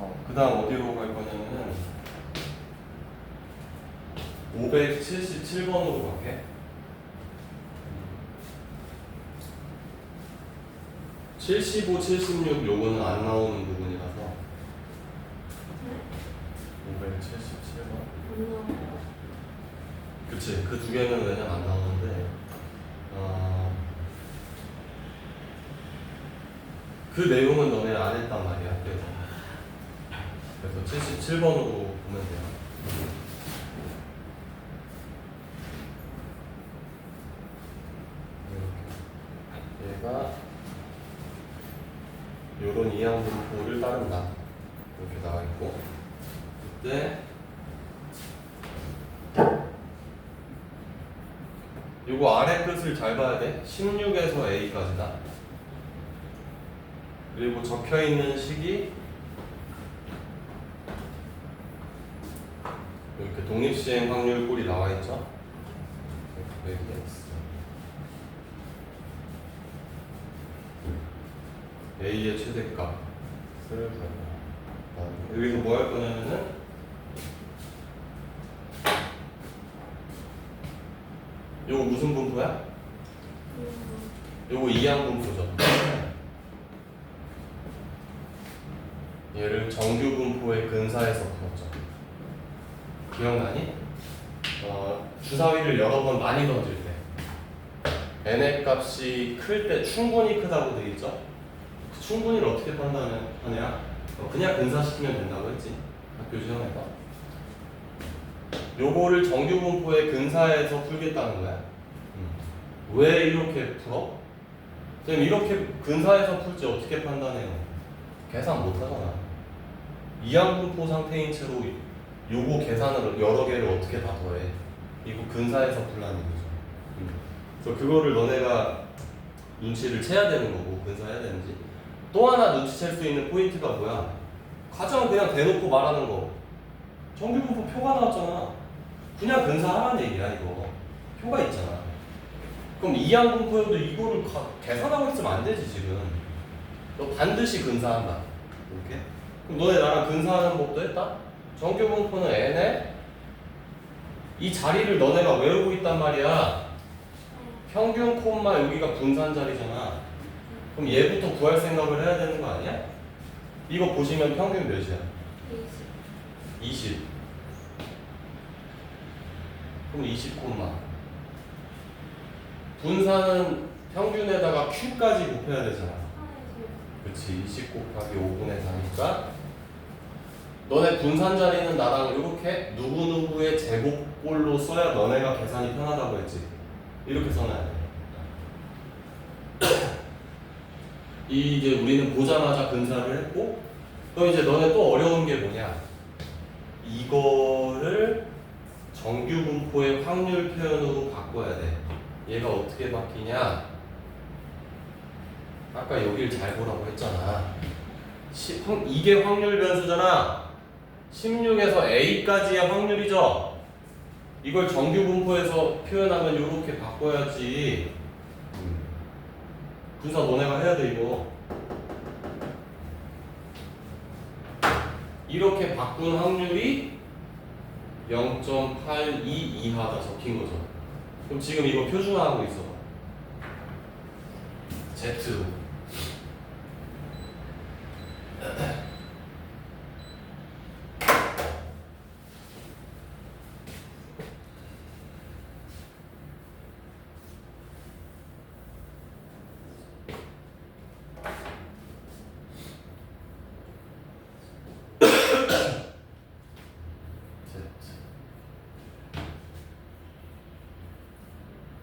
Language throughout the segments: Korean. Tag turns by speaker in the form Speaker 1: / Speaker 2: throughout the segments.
Speaker 1: 어, 그 다음 어디로 갈 거냐면은 577번으로 갈게. 75, 76 요거는 안 나오는 부분이라서 577번. 그치 그 두 개는 왜냐면 안 나오는데 어, 그 내용은 너네 안 했단 말이야 학교에서 그래서 77번으로 보면 돼요 얘가 요런 이항 분포를 따른다 이렇게 나와 있고 그때 요거 아래 끝을 잘 봐야 돼. 16에서 A까지다. 그리고 적혀 있는 식이 이렇게 독립시행 확률 꼴이 나와 있죠. 여기 X. A의 최대값을 구한다. 여기서 뭐 할 거냐면은 요거 무슨 분포야? 요거 이항 분포죠. 얘를 정규 분포의 근사에서 풀었죠. 기억나니? 어, 주사위를 여러 번 많이 던질 때 n의 값이 클 때 충분히 크다고 돼 있죠. 그 충분히를 어떻게 판단하냐? 어, 그냥 근사시키면 된다고 했지. 학교 시험에서. 요거를 정규 분포의 근사에서 풀겠다는 거야. 음. 왜 이렇게 풀어? 선생님 이렇게 근사에서 풀지 어떻게 판단해요? 계산 못 하잖아. 이항 분포 상태인 채로 요거 계산을 여러 개를 어떻게 다 더해? 이거 근사에서 풀라는 거죠. 음. 그래서 그거를 너네가 눈치를 채야 되는 거고 근사해야 되는지. 또 하나 눈치챌 수 있는 포인트가 뭐야? 가장 그냥 대놓고 말하는 거. 정규 분포 표가 나왔잖아. 그냥 근사하라는 얘기야 이거. 표가 있잖아. 그럼 이항 분포여도 이거를 가- 계산하고 있으면 안 되지 지금. 너 반드시 근사한다. 이렇게. 그럼 너네 나랑 근사하는 법도 했다? 정규 분포는 n에 이 자리를 너네가 외우고 있단 말이야. 평균 콤마 여기가 분산 자리잖아. 그럼 얘부터 구할 생각을 해야 되는 거 아니야? 이거 보시면 평균 몇이야? 20. 그럼 20 콤마. 분산은 평균에다가 q까지 곱해야 되잖아. 그치 20 곱하기 5분의 4니까 너네 분산 자리는 나랑 이렇게 누구누구의 제곱꼴로 써야 너네가 계산이 편하다고 했지. 이렇게 써놔야 돼. 이제 우리는 보자마자 근사를 했고 그럼 이제 너네 또 어려운 게 뭐냐? 이거를 정규 분포의 확률 표현으로 바꿔야 돼. 얘가 어떻게 바뀌냐? 아까 여기를 잘 보라고 했잖아. 시- 확- 이게 확률 변수잖아. 16에서 A까지의 확률이죠. 이걸 정규 분포에서 표현하면 이렇게 바꿔야지. 음. 분사 너네가 해야 돼 이거. 이렇게 바꾼 확률이 0.82 이하다 적힌 거죠. 그럼 지금 이거 표준화하고 있어. Z로. Z.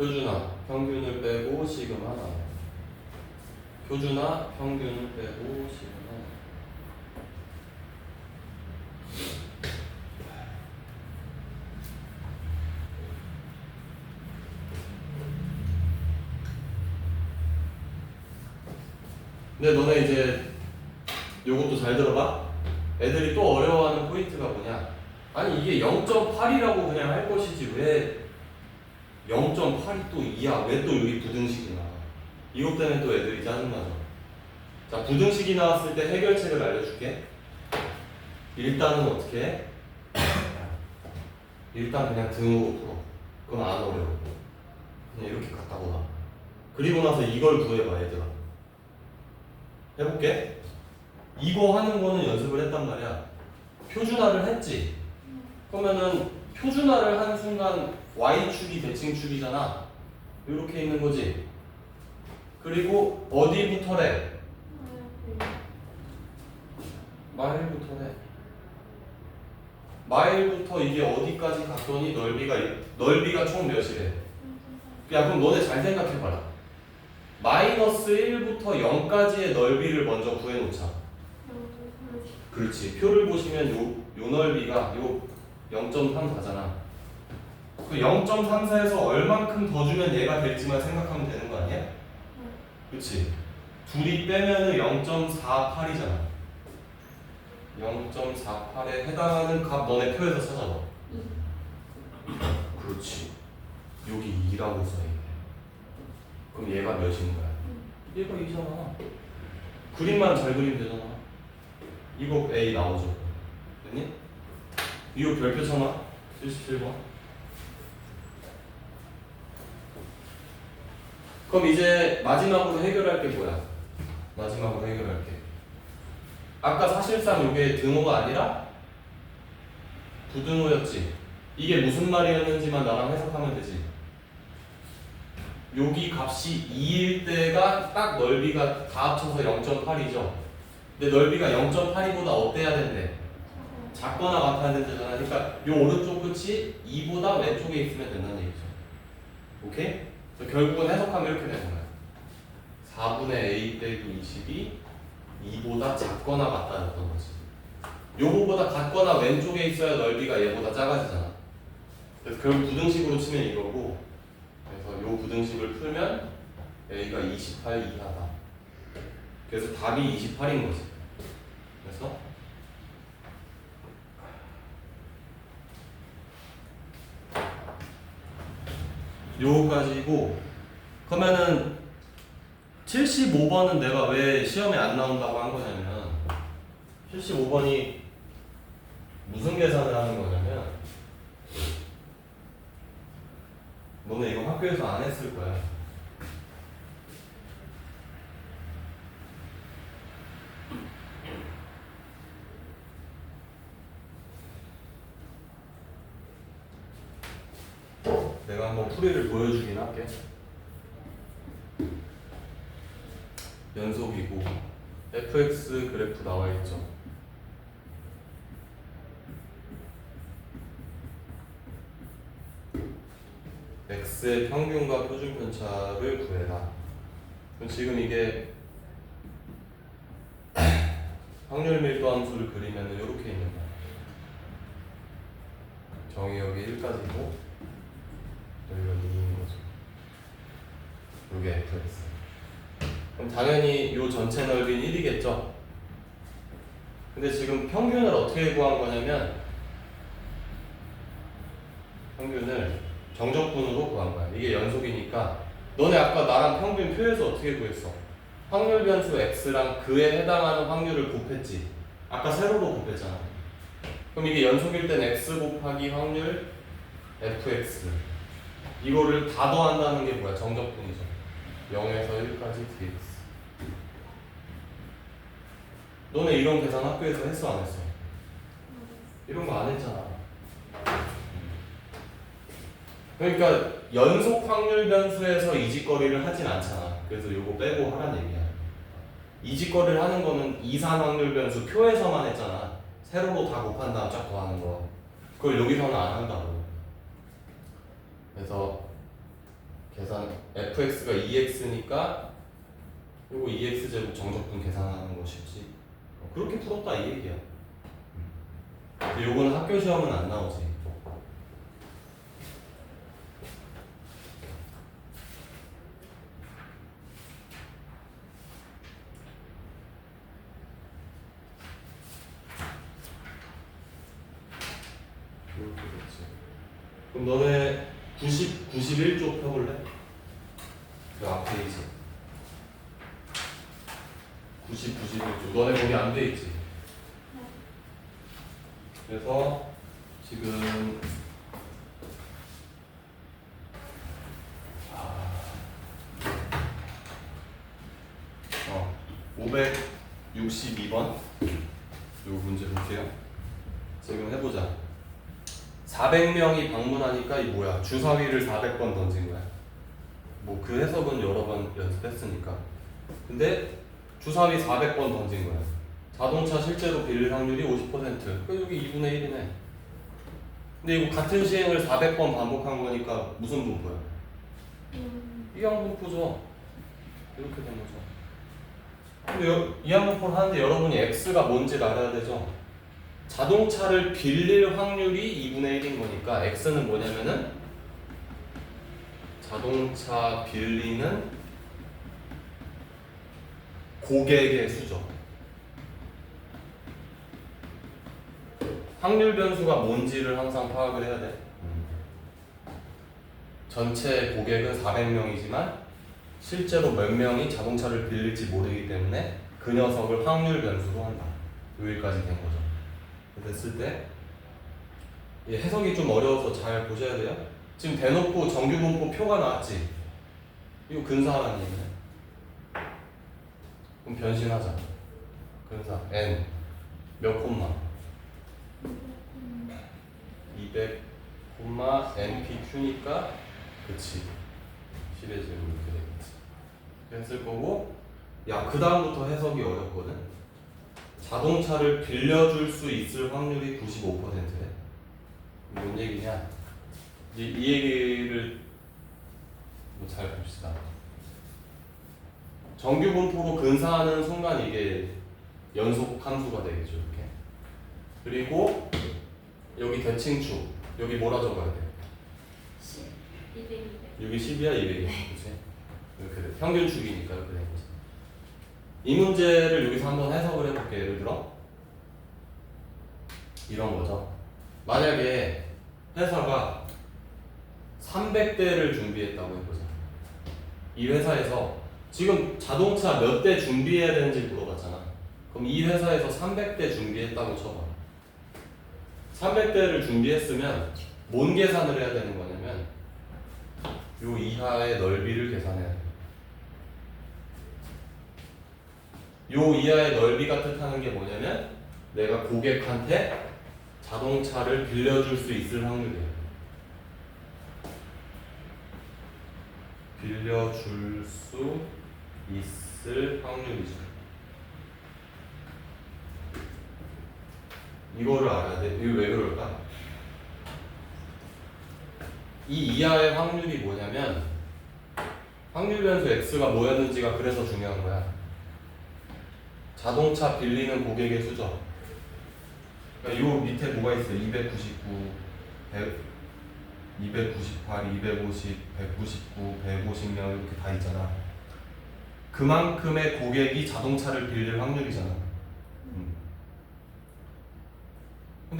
Speaker 1: 표준화 평균을 빼고 시그마 나와. 표준화 평균을 빼고 시그마. 근데 너네 이제 요것도 잘 들어봐. 애들이 또 어려워하는 포인트가 뭐냐? 아니 이게 0.8이라고 그냥 할 것이지 왜 0.8이 또 이야? 왜또 여기 부등식이 나와? 이것 때문에 또 애들이 짜증나죠. 자, 부등식이 나왔을 때 해결책을 알려줄게. 일단은 어떻게 해? 일단 그냥 등으로 풀어. 그건 안 어려워. 그냥 이렇게 갖다고 놔. 그리고 나서 이걸 구해봐, 얘들아. 해볼게. 이거 하는 거는 연습을 했단 말이야. 표준화를 했지. 그러면은 표준화를 한 순간 y축이 대칭축이잖아. 이렇게 있는 거지. 그리고 어디부터래? 마일부터래. 마일부터 이게 어디까지 갔더니 넓이가 넓이가 총 몇이래? 야 그럼 너네 잘 생각해봐라. 마이너스 1부터 0까지의 넓이를 먼저 구해놓자. 그렇지. 표를 보시면 요, 요 넓이가 요 0.34잖아. 그 0.34에서 얼만큼 더 주면 얘가 될지만 생각하면 되는 거 아니야? 그렇지. 둘이 빼면은 0.48이잖아. 0.48에 해당하는 값 너네 표에서 찾아봐. 그렇지. 여기 2라고 써있네. 그럼 얘가 몇인 거야? 얘가 2잖아. 그림만 잘 그리면 되잖아. 이거 A 나오죠. 됐니? 이거 별표 쳐놔. 77번. 그럼 이제 마지막으로 해결할 게 뭐야? 마지막으로 해결할 게. 아까 사실상 이게 등호가 아니라 부등호였지. 이게 무슨 말이었는지만 나랑 해석하면 되지. 여기 값이 2일 때가 딱 넓이가 다 합쳐서 0.8이죠. 근데 넓이가 0.8이보다 어때야 된대? 작거나 같아야 된다잖아. 그러니까 요 오른쪽 끝이 2보다 왼쪽에 있으면 된다는 얘기죠. 오케이? 그래서 결국은 해석하면 이렇게 되는 거야. 4분의 a 빼기 20이 2보다 작거나 같다였던 거지. 요거보다 같거나 왼쪽에 있어야 넓이가 얘보다 작아지잖아. 그래서 결국 부등식으로 치면 이거고 그래서 요 부등식을 풀면 a가 28 이하다. 그래서 답이 28인 거지. 그래서 요까지고 그러면은 75번은 내가 왜 시험에 안 나온다고 한 거냐면 75번이 무슨 계산을 하는 거냐면 너네 이거 학교에서 안 했을 거야. 내가 한번 풀이를 보여주긴 할게. 연속이고 fx 그래프 나와 있죠. x의 평균과 표준 편차를 구해라. 그럼 지금 이게 확률 밀도 함수를 그리면 이렇게 있는 거야. 정의역이 1까지고 여기가 2인 거죠. Fx. 그럼 당연히 이 전체 넓이는 1이겠죠. 근데 지금 평균을 어떻게 구한 거냐면 평균을 정적분으로 구한 거야. 이게 연속이니까 너네 아까 나랑 평균 표에서 어떻게 구했어? 확률 변수 x랑 그에 해당하는 확률을 곱했지. 아까 세로로 곱했잖아. 그럼 이게 연속일 땐 x 곱하기 확률 fx 이거를 다 더한다는 게 뭐야? 정적분이죠. 0에서 1까지 dx. 너네 이런 계산 학교에서 했어 안 했어? 이런 거 안 했잖아. 그러니까 연속 확률 변수에서 이직거리를 하진 않잖아. 그래서 요거 빼고 하란 얘기야. 이직거리를 하는 거는 이산 확률 변수 표에서만 했잖아. 세로로 다 곱한 다음 쫙 더하는 거. 그걸 여기서는 안 한다고. 그래서 계산 fx가 2x니까 요거 2x 제곱 정적분 계산하는 거 쉽지. 어, 그렇게 풀었다 이 얘기야. 근데 요거는 학교 시험은 안 나오지. 이렇게 됐지. 그럼 너네 90, 91쪽 펴볼래? 그 앞에 있지. 90, 91쪽. 너네 거기 안 돼 있지? 그래서 지금 어, 562번 요 문제 볼게요. 지금 해보자. 400명이 방문하니까 이 뭐야? 주사위를 400번 던진 거야. 뭐 그 해석은 여러 번 연습했으니까. 근데 주사위 400번 던진 거야. 자동차 실제로 빌릴 확률이 50%. 그 여기 2분의 1이네. 근데 이거 같은 시행을 400번 반복한 거니까 무슨 분포야? 이항 분포죠. 이렇게 된 거죠. 근데 여, 이항 분포를 하는데 여러분이 x가 뭔지 알아야 되죠. 자동차를 빌릴 확률이 2분의 1인 거니까 x는 뭐냐면은 자동차 빌리는 고객의 수죠. 확률 변수가 뭔지를 항상 파악을 해야 돼. 전체 고객은 400명이지만 실제로 몇 명이 자동차를 빌릴지 모르기 때문에 그 녀석을 확률 변수로 한다. 여기까지 된 거죠. 됐을 때이 해석이 좀 어려워서 잘 보셔야 돼요. 지금 대놓고 정규 분포 표가 나왔지. 이거 근사하라는 얘기네. 그럼 변신하자. 근사 n 몇 콤마? 200 콤마 npq니까 그치 10의 제곱 이렇게 되겠지. 했을 거고 야그 다음부터 해석이 어렵거든. 자동차를 빌려줄 수 있을 확률이 95%래. 뭔 얘기냐? 이제 이 얘기를 뭐 잘 봅시다. 정규 분포로 근사하는 순간 이게 연속 함수가 되겠죠. 그리고 여기 대칭축, 여기 뭐라 적어야 돼?
Speaker 2: 10, 200, 200.
Speaker 1: 여기 10이야, 200이야, 그렇지? 이렇게 돼. 평균축이니까 이렇게 된 거지. 이 문제를 여기서 한번 해석을 해볼게. 예를 들어 이런 거죠. 만약에 회사가 300대를 준비했다고 해보자. 이 회사에서 지금 자동차 몇 대 준비해야 되는지 물어봤잖아. 그럼 이 회사에서 300대 준비했다고 쳐봐. 300대를 준비했으면 뭔 계산을 해야 되는 거냐면 요 이하의 넓이를 계산해야 돼. 요 이하의 넓이가 뜻하는 게 뭐냐면 내가 고객한테 자동차를 빌려줄 수 있을 확률이에요. 빌려줄 수 있을 확률이죠. 이거를 알아야 돼. 이거 왜 그럴까? 이 이하의 확률이 뭐냐면 확률 변수 x가 뭐였는지가 그래서 중요한 거야. 자동차 빌리는 고객의 수죠. 그러니까 요 밑에 뭐가 있어? 299, 100, 298, 250, 199, 150명 이렇게 다 있잖아. 그만큼의 고객이 자동차를 빌릴 확률이잖아. 음.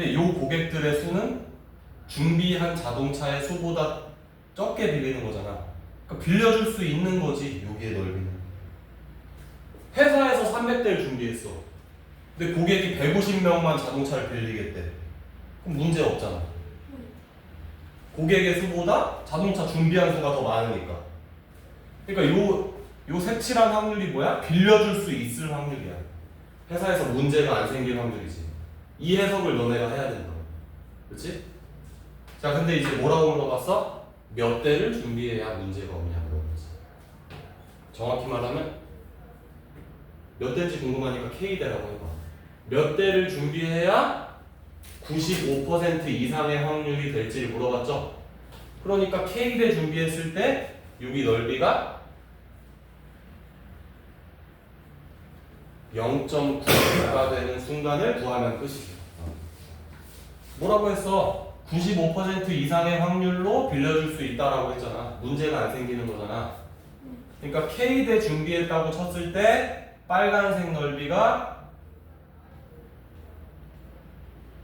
Speaker 1: 근데 요 고객들의 수는 준비한 자동차의 수보다 적게 빌리는 거잖아. 그러니까 빌려줄 수 있는 거지, 여기의 넓이는. 회사에서 300대를 준비했어. 근데 고객이 150명만 자동차를 빌리겠대. 그럼 문제 없잖아. 고객의 수보다 자동차 준비한 수가 더 많으니까. 그러니까 요, 요 색칠한 확률이 뭐야? 빌려줄 수 있을 확률이야. 회사에서 문제가 안 생길 확률이지. 이 해석을 너네가 해야 된다. 그렇지? 자, 근데 이제 뭐라고 물어봤어? 몇 대를 준비해야 문제가 없냐 물어봤지. 정확히 말하면 몇 대인지 궁금하니까 K대라고 해봐. 몇 대를 준비해야 95% 이상의 확률이 될지 물어봤죠? 그러니까 K대 준비했을 때 여기 넓이가 0.9가 되는 순간을 구하면 끝이에요. 뭐라고 했어? 95% 이상의 확률로 빌려줄 수 있다라고 했잖아. 문제가 안 생기는 거잖아. 그러니까 K대 준비했다고 쳤을 때 빨간색 넓이가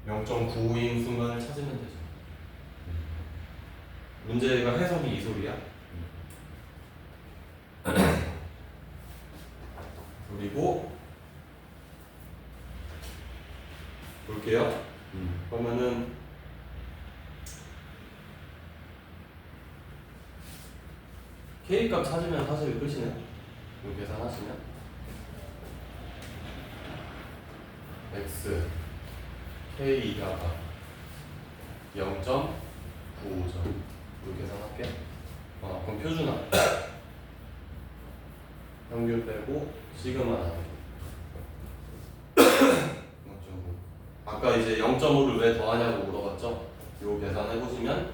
Speaker 1: 0.95인 순간을 찾으면 되죠. 문제가 해석이 이 소리야. 그리고 볼게요. 음, 그러면은 K 값 찾으면 사실 끝이네. 이거 계산하시면 x K가 0.95점. 이거 계산할게. 어, 그럼 표준화. 평균 빼고 시그마 나누기. 0.5. 아까 이제 0.5를 왜 더하냐고 물어봤죠? 요 계산해 보시면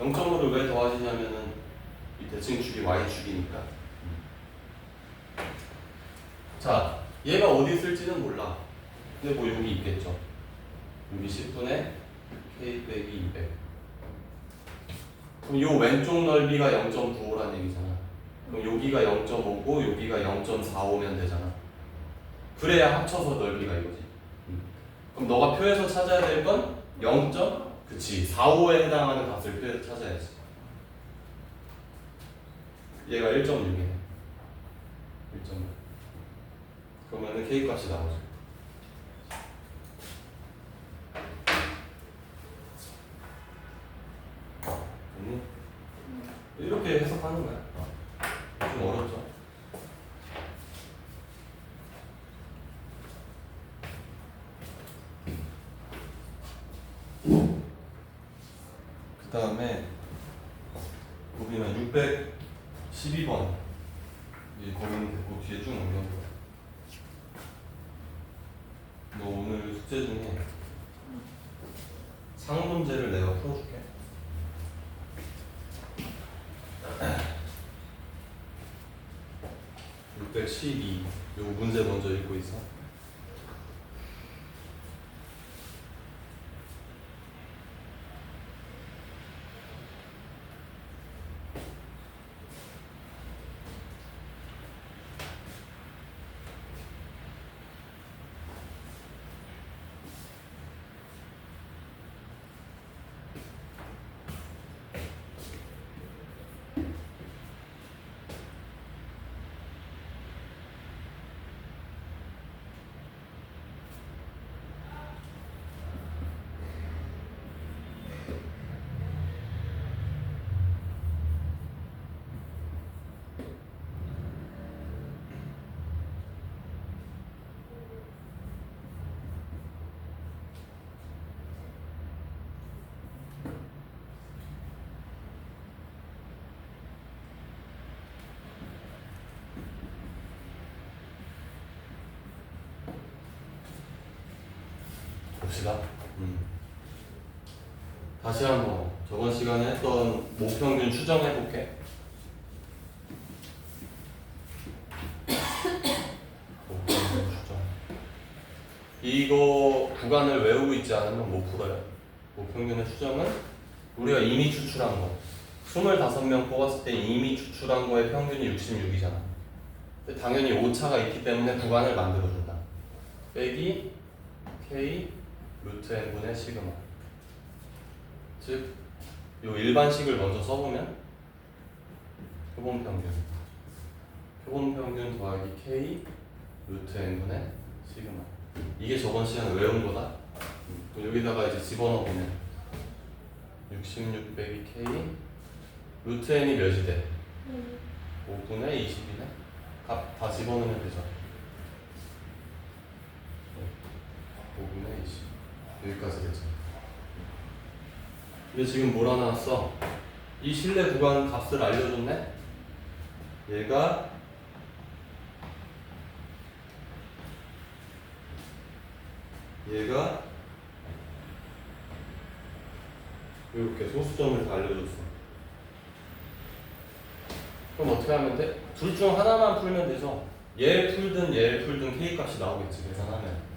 Speaker 1: 0.5를 왜 더하시냐면은 이 대칭축이 y축이니까. 자, 얘가 어디 있을지는 몰라. 근데 뭐 여기 있겠죠. 여기 10분의 k 빼기 200. 그럼 요 왼쪽 넓이가 0.95란 얘기잖아. 그럼 여기가 0.5고 여기가 0.45면 되잖아. 그래야 합쳐서 넓이가 이거지. 음. 그럼 너가 표에서 찾아야 될 건 0. 그치 45에 해당하는 값을 표에서 찾아야지. 얘가 1.6이네. 1.6. 그러면은 k 값이 나오죠. 됐니? 이렇게 해석하는 거야. 좀 어렵죠. 그 다음에 보면 612번 이 거기는 됐고 뒤에 쭉 넘겨보자. 너 오늘 숙제 중에 상 문제를 내가 풀어줄게. (612) 요 문제 먼저 읽고 있어 봅시다. 음. 다시 한번 저번 시간에 했던 목평균 추정해 볼게. 목평균 추정. 이거 구간을 외우고 있지 않으면 못 풀어요. 목평균의 추정은 우리가 이미 추출한 거. 25명 뽑았을 때 이미 추출한 거의 평균이 66이잖아. 근데 당연히 오차가 있기 때문에 구간을 만들어준다. 빼기 K 루트 n분의 시그마. 즉, 요 일반식을 먼저 써보면 표본 평균. 표본 평균 더하기 k 루트 n분의 시그마. 이게 저번 시간에 외운 거다. 음, 여기다가 이제 집어넣어 보면 66 빼기 k 루트 n이 몇이 돼? 5분의 20이네. 값다 집어넣으면 되죠 5분의 20 여기까지 되죠. 근데 지금 뭐라 나왔어? 이 실내 구간 값을 알려줬네? 얘가 얘가 이렇게 소수점을 다 알려줬어. 그럼 어떻게 하면 돼? 둘 중 하나만 풀면 되죠. 얘 풀든 얘 풀든 k 값이 나오겠지 계산하면.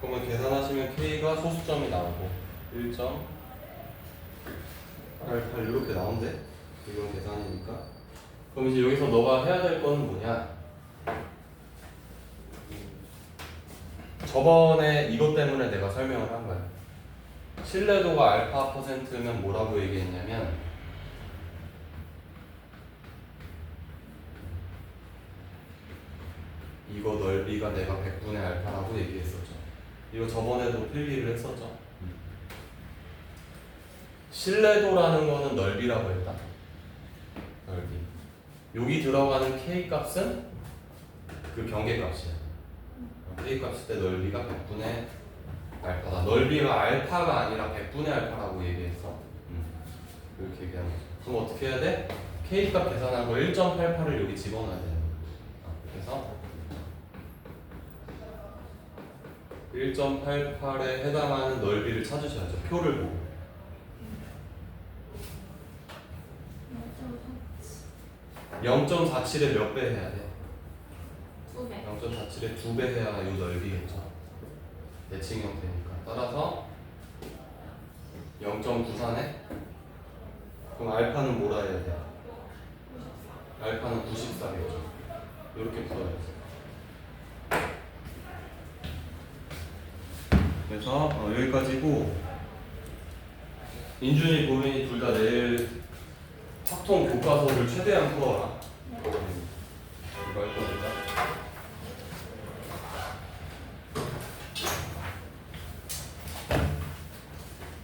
Speaker 1: 그러면 계산하시면 K가 소수점이 나오고 1점 88 이렇게 나온대 이건 계산이니까. 그럼 이제 여기서 너가 해야 될 거는 뭐냐? 저번에 이것 때문에 내가 설명을 한 거야. 신뢰도가 알파 퍼센트면 뭐라고 얘기했냐면 이거 넓이가 내가 100분의 알파라고 얘기했었죠 이거 저번에도 필기를 했었죠. 신뢰도라는 거는 넓이라고 했다. 넓이. 여기 들어가는 k 값은 그 경계 값이야. k 값일 때 넓이가 100분의 알파다. 넓이가 알파가 아니라 100분의 알파라고 얘기했어. 음. 이렇게 얘기하는 거죠. 그럼 어떻게 해야 돼? k 값 계산하고 1.88을 여기 집어넣어야 되는 거야. 그래서 1.88에 해당하는 넓이를 찾으셔야죠. 표를 보고. 0.47에 몇 배 해야 돼?
Speaker 2: 두 배.
Speaker 1: 0.47에 두 배 해야 이 넓이겠죠. 대칭 형태니까. 따라서 0.93에 그럼 알파는 뭐라 해야 돼? 알파는 94겠죠. 이렇게 풀어야지. 그래서 어, 여기까지고 인준이 고민이 둘 다 내일 확통 교과서를 최대한 풀어라.